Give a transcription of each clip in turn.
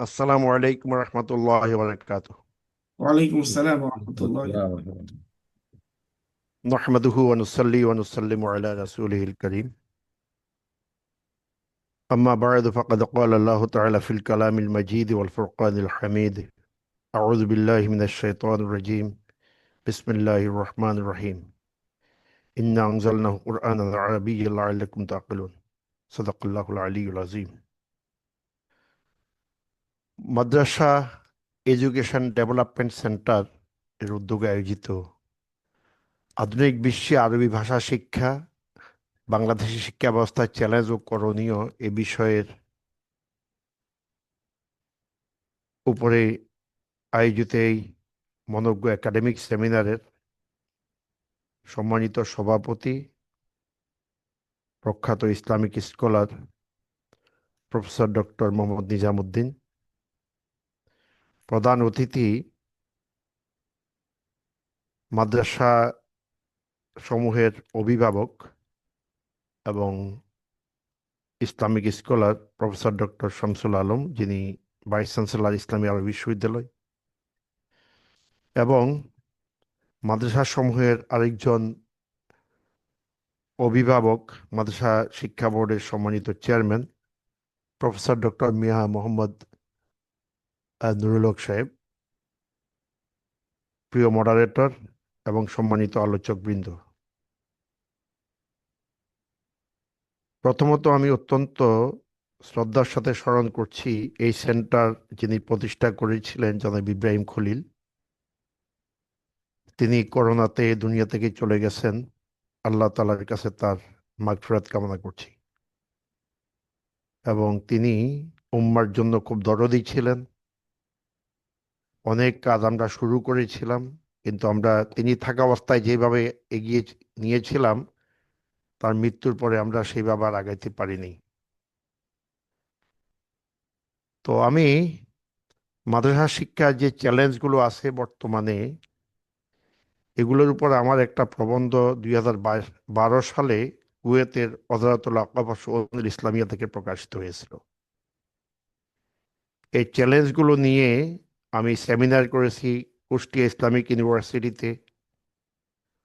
السلام عليكم ورحمة الله وبركاته. وعليكم السلام ورحمة الله وبركاته نحمده ونصلي ونسلم على رسوله الكريم. أما بعد فقد قال الله تعالى في الكلام المجيد والفرقان الحميد. أعوذ بالله من الشيطان الرجيم. بسم الله الرحمن الرحيم. إنا أنزلناه قرآنا عربيا لعلكم تعقلون. صدق الله العلي العظيم. মাদ্রাসা education development centre এর উদ্যোগে আয়োজিত আধুনিক বিশ্বে আরবি ভাষা শিক্ষা, বাংলাদেশি শিক্ষা ব্যবস্থার চ্যালেঞ্জ ও করণীয় এ বিষয়ের উপরে আয়োজিত এই মনজ্ঞ একাডেমিক সেমিনারের সম্মানিত সভাপতি, প্রখ্যাত Islamic scholar professor doctor Mohammad Nizamuddin. প্রধান অতিথি মাদ্রাসা সমূহের অভিভাবক এবং Islamic scholar professor doctor Shamsul Alam, যিনি ভাইস চ্যান্সেলর ইসলামী আরব বিশ্ববিদ্যালয় এবং মাদ্রাসা সমূহের আরেকজন অভিভাবক, মাদ্রাসা শিক্ষা বোর্ডের সম্মানিত chairman professor doctor Miah Mohammad Nurul Haque সাহেব, প্রিয় মডারেটর এবং সম্মানিত আলোচক বৃন্দ প্রথমত আমি অত্যন্ত শ্রদ্ধার সাথে স্মরণ করছি এই সেন্টার যিনি প্রতিষ্ঠা করেছিলেন জনাব ইব্রাহিম খলিল। তিনি করোনাতে দুনিয়া থেকে চলে গেছেন। আল্লাহ তালার কাছে তার মাগফিরাত কামনা করছি। এবং তিনি উম্মার জন্য খুব দরদি ছিলেন। অনেক কাজ আমরা শুরু করেছিলাম, কিন্তু আমরা, তিনি থাকা অবস্থায় যেভাবে এগিয়ে নিয়েছিলাম, তার মৃত্যুর পরে আমরা সেইভাবে আর আগাইতে পারিনি। তো আমি মাদ্রাসা শিক্ষার যে চ্যালেঞ্জগুলো আছে বর্তমানে, এগুলোর উপর আমার একটা প্রবন্ধ দুই বারো সালে কুয়েতের অজরাতুল আকাবাস ইসলামিয়া থেকে প্রকাশিত হয়েছিল। এই চ্যালেঞ্জগুলো নিয়ে আমি সেমিনার করেছি কুষ্টিয়া ইসলামিক ইউনিভার্সিটিতে।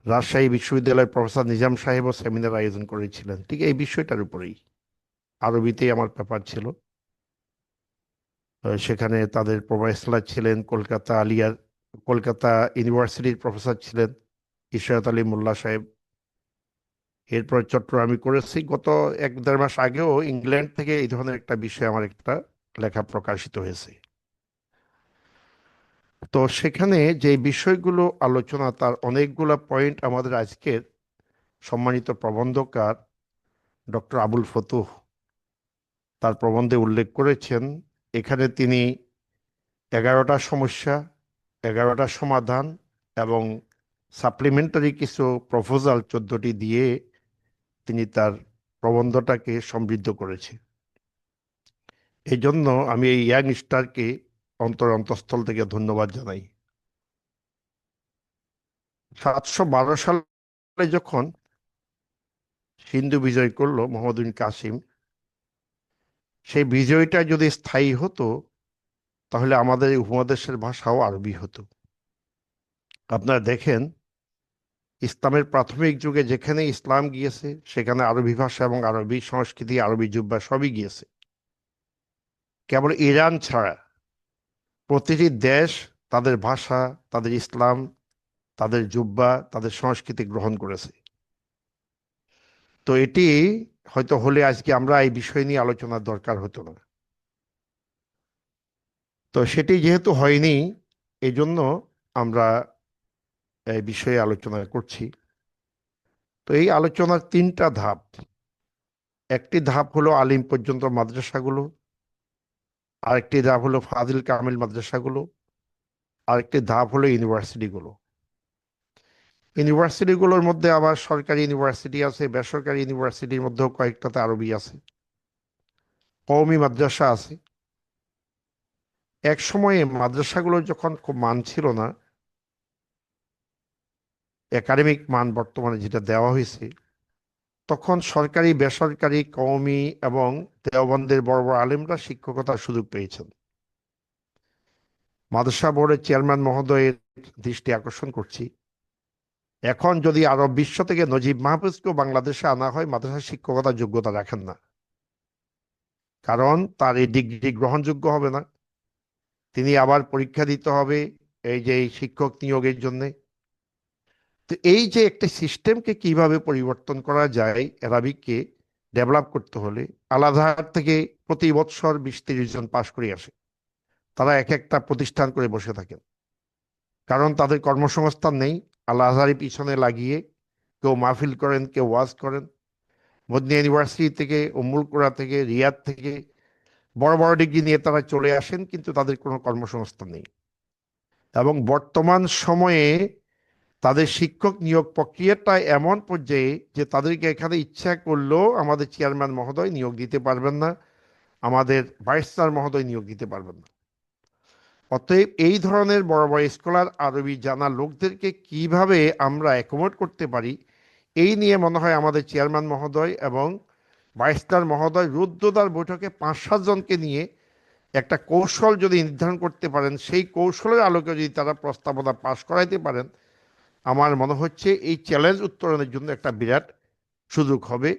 রাজশাহী বিশ্ববিদ্যালয়ের প্রফেসর নিজাম সাহেবও সেমিনার আয়োজন করেছিলেন। ঠিক এই বিষয়টার উপরেই। আরবিতেই আমার পেপার ছিল। সেখানে তাদের প্রভাইসলা ছিলেন, কলকাতা আলিয়ার, কলকাতা ইউনিভার্সিটির প্রফেসর ছিলেন ইশরাত আলী মোল্লা সাহেব। এরপর চট্টগ্রামে করেছি। গত এক দেড় মাস আগেও ইংল্যান্ড থেকে এই ধরনের একটা বিষয় আমার একটা লেখা প্রকাশিত হয়েছে। তো সেখানে যে বিষয়গুলো আলোচনা, তার অনেকগুলো পয়েন্ট আমাদের আজকের সম্মানিত প্রবন্ধকার ডক্টর আবুল ফতুহ তার প্রবন্ধে উল্লেখ করেছেন। এখানে তিনি এগারোটা সমস্যা, এগারোটা সমাধান এবং সাপ্লিমেন্টারি কিছু প্রপোজাল চোদ্দটি দিয়ে তিনি তার প্রবন্ধটাকে সমৃদ্ধ করেছে। এই জন্য আমি এই ইয়াং স্টারকে অন্তর অন্তঃস্থল থেকে ধন্যবাদ জানাই। সাতশো বারো সালে যখন হিন্দু বিজয় করল মোহাম্মদিন কাসিম, সেই বিজয়টা যদি স্থায়ী হতো, তাহলে আমাদের এই উপমহাদেশের ভাষাও আরবি হতো। আপনারা দেখেন, ইসলামের প্রাথমিক যুগে যেখানে ইসলাম গিয়েছে, সেখানে আরবি ভাষা এবং আরবি সংস্কৃতি, আরবি জুব্বা সবই গিয়েছে। কেবল ইরান ছাড়া প্রতিটি দেশ তাদের ভাষা, তাদের ইসলাম, তাদের জুব্বা, তাদের সংস্কৃতি গ্রহণ করেছে। তো এটি হয়তো হলে আজকে আমরা এই বিষয় নিয়ে আলোচনার দরকার হতো না। তো সেটি যেহেতু হয়নি এই জন্য আমরা এই বিষয়ে আলোচনা করছি। তো এই আলোচনার তিনটা ধাপ। একটি ধাপ হলো আলিম পর্যন্ত মাদ্রাসাগুলো আরেকটি ধাপ হলো ফাজিল কামিল মাদ্রাসাগুলো, আরেকটি ধাপ হলো ইউনিভার্সিটিগুলো। ইউনিভার্সিটিগুলোর মধ্যে আবার সরকারি ইউনিভার্সিটি আছে, বেসরকারি ইউনিভার্সিটির মধ্যেও কয়েকটাতে আরবি আছে কৌমি মাদ্রাসা আছে। এক সময়ে মাদ্রাসাগুলো যখন খুব মান ছিল না, একাডেমিক মান বর্তমানে যেটা দেওয়া হয়েছে তখন সরকারি, বেসরকারি, কওমি এবং দেওবন্দের বড় বড় আলেমরা শিক্ষকতার সুযোগ পেয়েছেন। মাদ্রাসা বোর্ডের চেয়ারম্যান মহোদয়ের দৃষ্টি আকর্ষণ করছি। এখন যদি আরব বিশ্ব থেকে নজিব মাহফুজকেও বাংলাদেশে আনা হয়, মাদ্রাসা শিক্ষকতার যোগ্যতা রাখেন না। কারণ তার এই ডিগ্রি গ্রহণযোগ্য হবে না। তিনি আবার পরীক্ষা দিতে হবে এই যে শিক্ষক নিয়োগের জন্যে। তো এই যে একটা সিস্টেমকে কীভাবে পরিবর্তন করা যায় অ্যারাবিককে ডেভেলপ করতে হলে, আলাদা থেকে প্রতি বৎসর বিশ তিরিশ জন পাশ করে আসে। তারা এক একটা প্রতিষ্ঠান করে বসে থাকেন। কারণ তাদের কর্মসংস্থান নেই আল্লাহ পিছনে লাগিয়ে কেউ মাহফিল করেন, কেউ ওয়াজ করেন। মদিনা ইউনিভার্সিটি থেকে উম্মুল কোরা থেকে, রিয়াদ থেকে বড় বড় ডিগ্রি নিয়ে তারা চলে আসেন, কিন্তু তাদের কোনো কর্মসংস্থান নেই। এবং বর্তমান সময়ে তাদের শিক্ষক নিয়োগ প্রক্রিয়াটা এমন পর্যায়ে যে তাদেরকে এখানে ইচ্ছা করলেও আমাদের চেয়ারম্যান মহোদয় নিয়োগ দিতে পারবেন না, আমাদের ভাইস মহোদয় নিয়োগ দিতে পারবেন না। অতএব এই ধরনের বড় বড় স্কলার আরবি জানা লোকদেরকে কীভাবে আমরা অ্যাকোমোড করতে পারি, এই নিয়ে মনে হয় আমাদের চেয়ারম্যান মহোদয় এবং ভাইস্টার মহোদয় রুদ্রদার বৈঠকে পাঁচ সাতজনকে নিয়ে একটা কৌশল যদি নির্ধারণ করতে পারেন, সেই কৌশলের আলোকে যদি তারা প্রস্তাবনা পাশ করাইতে পারেন আমার মনে হচ্ছে এই চ্যালেঞ্জ উত্তরণের জন্য একটা বিরাট সুযোগ হবে,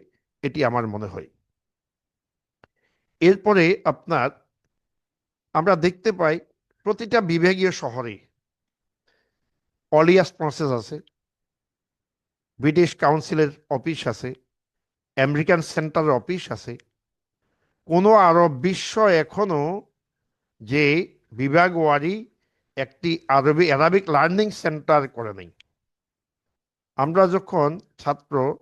এটি আমার মনে হয়। এরপরে আপনার, আমরা দেখতে পাই প্রতিটা বিভাগীয় শহরে অলিয়াস প্রসেস আছে, ব্রিটিশ কাউন্সিলের অফিস আছে, আমেরিকান সেন্টারের অফিস আছে। কোনো আরব বিশ্ব এখনও যে বিভাগ ওয়ারি একটি আরবি অ্যারাবিক লার্নিং সেন্টার করে নেই। আমরা যখন ছাত্র,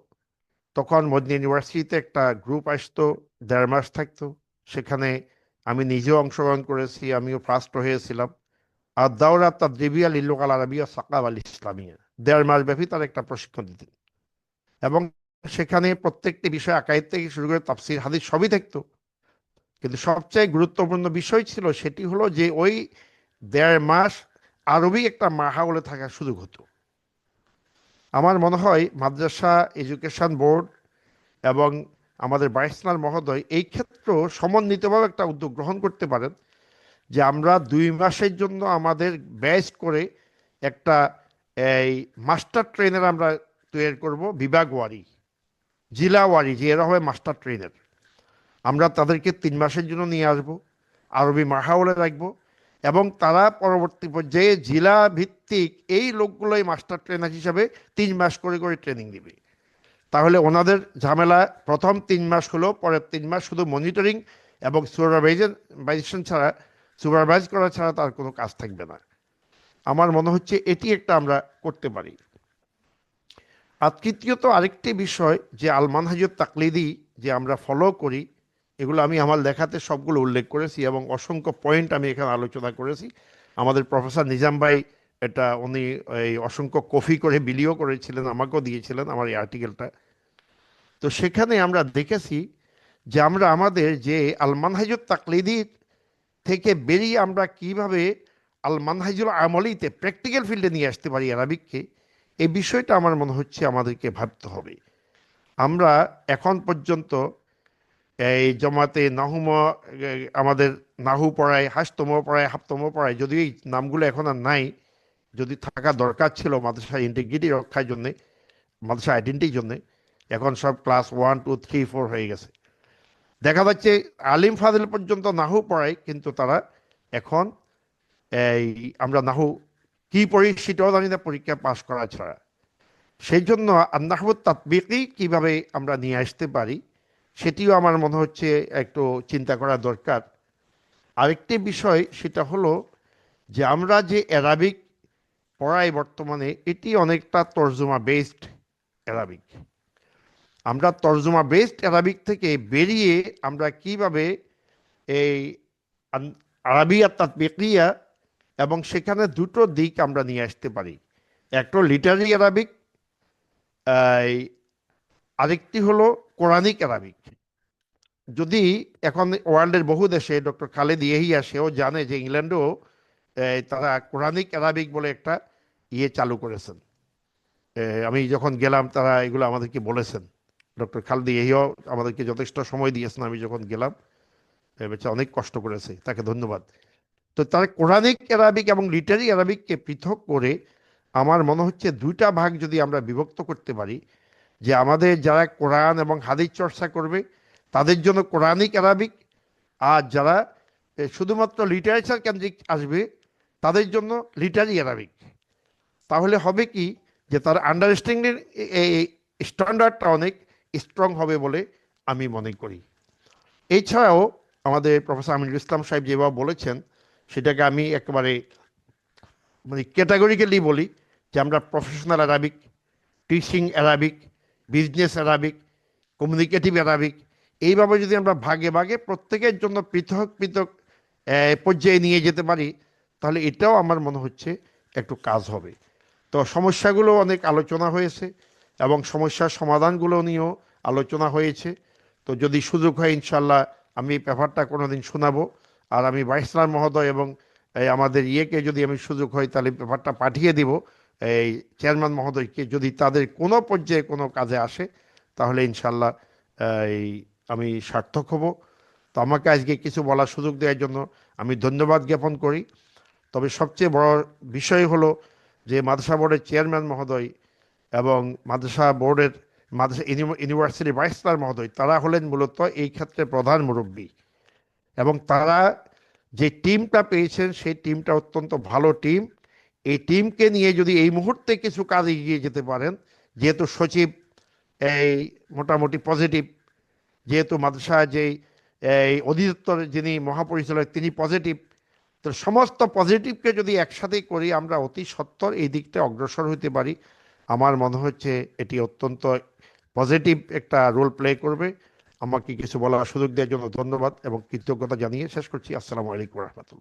তখন মদিনা ইউনিভার্সিটিতে একটা গ্রুপ আসতো, দেড় মাস থাকতো। সেখানে আমি নিজেও অংশগ্রহণ করেছি, আমিও ফার্স্ট হয়েছিলাম। আর দাওরা তাদ্রিবিয়া লিল্লুক আল আরবিয়া সাকাব আল ইসলামিয়া। দেড় মাস ব্যাপী তার একটা প্রশিক্ষণ দিতেন। এবং সেখানে প্রত্যেকটি বিষয় আকাইদ থেকে শুরু করে তাফসির, হাদিস সবই থাকতো। কিন্তু সবচেয়ে গুরুত্বপূর্ণ বিষয় ছিল, সেটি হলো যে ওই দেড় মাস আরবি একটা মাহাউলে থাকার সুযোগ হতো। আমার মনে হয় মাদ্রাসা এডুকেশন বোর্ড এবং আমাদের বাইসনার মহোদয় এই ক্ষেত্রেও সমন্বিতভাবে একটা উদ্যোগ গ্রহণ করতে পারেন যে আমরা দুই মাসের জন্য আমাদের ব্যাচ করে একটা এই মাস্টার ট্রেনের আমরা তৈরি করব, বিভাগ ওয়ারি, জেলা ওয়ারি, যে এরা হবে মাস্টার ট্রেনের। আমরা তাদেরকে তিন মাসের জন্য নিয়ে আসব, আরবি মাহাউলে রাখব এবং তারা পরবর্তী পর্যায়ে জেলা ভিত্তিক এই লোকগুলোই মাস্টার ট্রেনার হিসাবে তিন মাস করে করে ট্রেনিং দিবে তাহলে ওনাদের ঝামেলা প্রথম তিন মাস হলো, পরের তিন মাস শুধু মনিটরিং এবং সুপারভাইজেশন ছাড়া সুপারভাইজ করা ছাড়া তার কোনো কাজ থাকবে না। আমার মনে হচ্ছে এটি একটা আমরা করতে পারি। আর তৃতীয়ত আরেকটি বিষয় যে আলমান হাজর তাকলিদি যে আমরা ফলো করি এগুলো আমি আমার লেখাতে সবগুলো উল্লেখ করেছি এবং অসংখ্য পয়েন্ট আমি এখানে আলোচনা করেছি। আমাদের প্রফেসর নিজাম ভাই এটা উনি এই অসংখ্য কফি করে বিলিও করেছিলেন, আমাকেও দিয়েছিলেন আমার এই আর্টিকেলটা তো সেখানে আমরা দেখেছি যে আমরা আমাদের যে আলমানহাজুর তাকলিদির থেকে বেরিয়ে আমরা কীভাবে আলমানহাজুল আমলিতে প্র্যাকটিক্যাল ফিল্ডে নিয়ে আসতে পারি আরবিককে এই বিষয়টা আমার মনে হচ্ছে আমাদেরকে ভাবতে হবে। আমরা এখন পর্যন্ত এই জমাতে নাহুম আমাদের নাহু পড়ায়, হাসতম পড়ায় হাফতম পড়ায়, যদিও এই নামগুলো এখন আর নাই, যদি থাকা দরকার ছিল মাদ্রাসা ইন্টিগ্রিটি রক্ষার জন্যে, মাদ্রাসা আইডেন্টিটির জন্যে, এখন সব class one two three four হয়ে গেছে। দেখা যাচ্ছে আলিম ফাদিল পর্যন্ত নাহু পড়ায়, কিন্তু তারা এখন এই আমরা নাহু কি পড়ি সেটাও জানি না, পরীক্ষা পাশ করা ছাড়া। সেই জন্য আন্নাহবুত তাৎবিকই কীভাবে আমরা নিয়ে আসতে পারি সেটিও আমার মনে হচ্ছে একটু চিন্তা করা দরকার। আরেকটি বিষয় সেটা হলো যে আমরা যে অ্যারাবিক পড়াই বর্তমানে, এটি অনেকটা তর্জমা বেসড অ্যারাবিক। আমরা তর্জমা বেসড অ্যারাবিক থেকে বেরিয়ে আমরা কীভাবে এই আরবিয়া তাৎবিকিয়া এবং সেখানে দুটো দিক আমরা নিয়ে আসতে পারি। একটা লিটারি অ্যারাবিক আরেকটি হলো কোরআনিক অ্যারাবিক যদি এখন ওয়ার্ল্ডের বহু দেশে ডক্টর খালেদ ইয়েহিয়া সেও জানে যে ইংল্যান্ডেও তারা কোরআনিক অ্যারাবিক বলে একটা ইয়ে চালু করেছেন। আমি যখন গেলাম, তারা এগুলো আমাদেরকে বলেছেন। ডক্টর খালেদ ইয়েহিয়াও আমাদেরকে যথেষ্ট সময় দিয়েছেন, আমি যখন গেলাম বেচা অনেক কষ্ট করেছে, তাকে ধন্যবাদ। তো তার কোরআনিক অ্যারাবিক এবং লিটারি অ্যারাবিককে পৃথক করে আমার মনে হচ্ছে দুইটা ভাগ যদি আমরা বিভক্ত করতে পারি যে আমাদের যারা কোরআন এবং হাদিস চর্চা করবে, তাদের জন্য কোরআনিক অ্যারাবিক আর যারা শুধুমাত্র লিটারেচার কেন্দ্রিক আসবে, তাদের জন্য লিটারি অ্যারাবিক তাহলে হবে কি যে তার আন্ডারস্ট্যান্ডিং এই স্ট্যান্ডার্ডটা অনেক স্ট্রং হবে বলে আমি মনে করি। এছাড়াও আমাদের প্রফেসর আমিনুল ইসলাম সাহেব যেভাবে বলেছেন, সেটাকে আমি একেবারে মানে ক্যাটাগরিক্যালি বলি যে আমরা professional Arabic teaching Arabic business Arabic communicative Arabic এইভাবে যদি আমরা ভাগে ভাগে প্রত্যেকের জন্য পৃথক পৃথক পর্যায়ে নিয়ে যেতে পারি, তাহলে এটাও আমার মনে হচ্ছে একটু কাজ হবে। তো সমস্যাগুলো অনেক আলোচনা হয়েছে এবং সমস্যার সমাধানগুলো নিয়েও আলোচনা হয়েছে। তো যদি সুযোগ হয় ইনশাল্লাহ আমি এই ব্যাপারটা কোনোদিন শোনাবো। আর আমি ভাইসলার মহোদয় এবং আমাদের ইয়েকে যদি আমি সুযোগ হয় তাহলে ব্যাপারটা পাঠিয়ে দিব। এই চেয়ারম্যান মহোদয়কে যদি তাদের কোনো পর্যায়ে কোনো কাজে আসে, তাহলে ইনশাল্লাহ, এই আমি সার্থক হব। তো আমাকে আজকে কিছু বলার সুযোগ দেওয়ার জন্য আমি ধন্যবাদ জ্ঞাপন করি। তবে সবচেয়ে বড় বিষয় হলো যে মাদ্রাসা বোর্ডের চেয়ারম্যান মহোদয় এবং মাদ্রাসা বোর্ডের মাদ্রাসা ইউনি- ইউনিভার্সিটি ভাইসলার মহোদয়, তারা হলেন মূলত এই ক্ষেত্রে প্রধান মুরব্বী। এবং তারা যে টিমটা পেয়েছেন, সেই টিমটা অত্যন্ত ভালো টিম। এই টিমকে নিয়ে যদি এই মুহূর্তে কিছু কাজ এগিয়ে যেতে পারেন, যেহেতু সচিব এই মোটামুটি পজিটিভ যেহেতু মাদ্রাসা যে এই অধিদপ্তর যিনি মহাপরিচালক তিনি পজিটিভ তো সমস্ত পজিটিভকে যদি একসাথে করি আমরা অতি সত্বর এই দিকটা অগ্রসর হতে পারি। আমার মনে হচ্ছে এটি অত্যন্ত পজিটিভ একটা রোল প্লে করবে। আমাকে কিছু বলার সুযোগ দেওয়ার জন্য ধন্যবাদ এবং কৃতজ্ঞতা জানিয়ে শেষ করছি। আসসালামু আলাইকুম রহমতুল্লাহ।